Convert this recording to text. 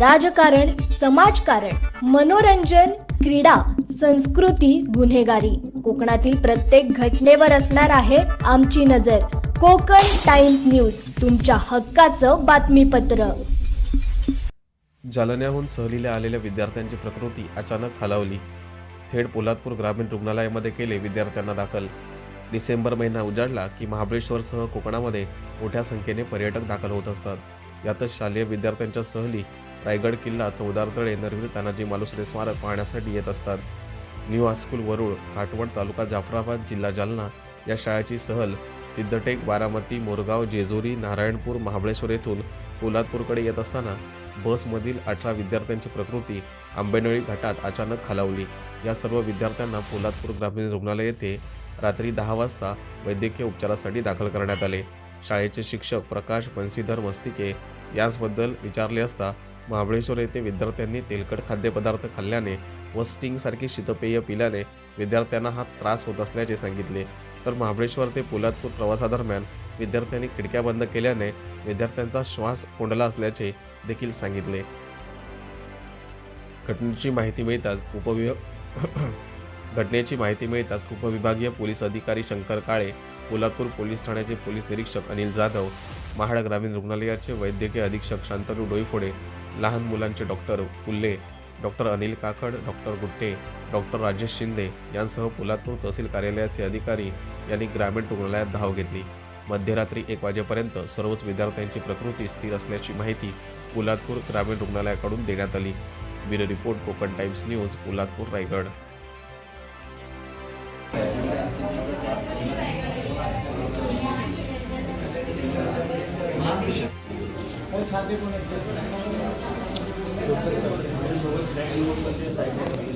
राजकारण समाजकारण मनोरंजन क्रीडा संस्कृती गुन्हेगारी. कोकणातील प्रत्येक घटनेवर असणार आहे आमची नजर. कोकण टाइम्स न्यूज तुमच्या हक्काचं बातमीपत्र. जालन्याहून सहलीला आलेल्या विद्यार्थ्यांची प्रकृती अचानक खालावली. थेट पोलादपूर ग्रामीण रुग्णालयामध्ये केले विद्यार्थ्यांना दाखल. डिसेंबर महिना उजाडला की महाबळेश्वरसह कोकणामध्ये मोठ्या संख्येने पर्यटक दाखल होत असतात. यातच शालेय विद्यार्थ्यांच्या सहली रायगड किल्ला चौदार तळे नरवीर तानाजी मालुसरे स्मारक पाहण्यासाठी येत असतात. New high school Varul Katwad taluka Jafrabad जिल्हा जालना या शाळेची सहल सिद्धटेक बारामती मोरगाव जेजुरी नारायणपूर महाबळेश्वर येथून पोलादपूरकडे येत असताना बसमधील अठरा विद्यार्थ्यांची प्रकृती आंबेनळी घाटात अचानक खालावली. या सर्व विद्यार्थ्यांना पोलादपूर ग्रामीण रुग्णालय येथे रात्री दहा वाजता वैद्यकीय उपचारासाठी दाखल करण्यात आले. शाळेचे शिक्षक प्रकाश बन्सीधर मस्तिके याचबद्दल विचारले असता महाबळेश्वर येथे विद्यार्थ्यांनी तेलकट खाद्यपदार्थ खाल्ल्याने व स्टिंगसारखी शीतपेय पिल्याने विद्यार्थ्यांना हा त्रास होत असल्याचे सांगितले. तर महाबळेश्वर ते पोलादपूर प्रवासादरम्यान विद्यार्थ्यांनी खिडक्या बंद केल्याने विद्यार्थ्यांचा श्वास कोंडला असल्याचे देखील सांगितले. घटनेची माहिती मिळताच उपविभा घटनेची माहिती मिळताच उपविभागीय पोलीस अधिकारी शंकर काळे कोल्हापूर पोलीस ठाण्याचे पोलीस निरीक्षक अनिल जाधव महाड ग्रामीण रुग्णालयाचे वैद्यकीय अधीक्षक शांतनू डोईफोडे लहान मुलांचे doctor Pulle doctor Anil Kakad doctor Gutte doctor Rajesh Shinde यांसह पोलादपूर तहसील कार्यालयाचे अधिकारी यांनी ग्रामीण रुग्णालयात धाव घेतली. मध्यरात्री एक वाजेपर्यंत सर्वच विद्यार्थ्यांची प्रकृती स्थिर असल्याची माहिती पोलादपूर ग्रामीण रुग्णालयाकडून देण्यात आली. Bureau report Konkan Times news Poladpur Raigad. Local माझ्यासोबत ब्लॅक युवक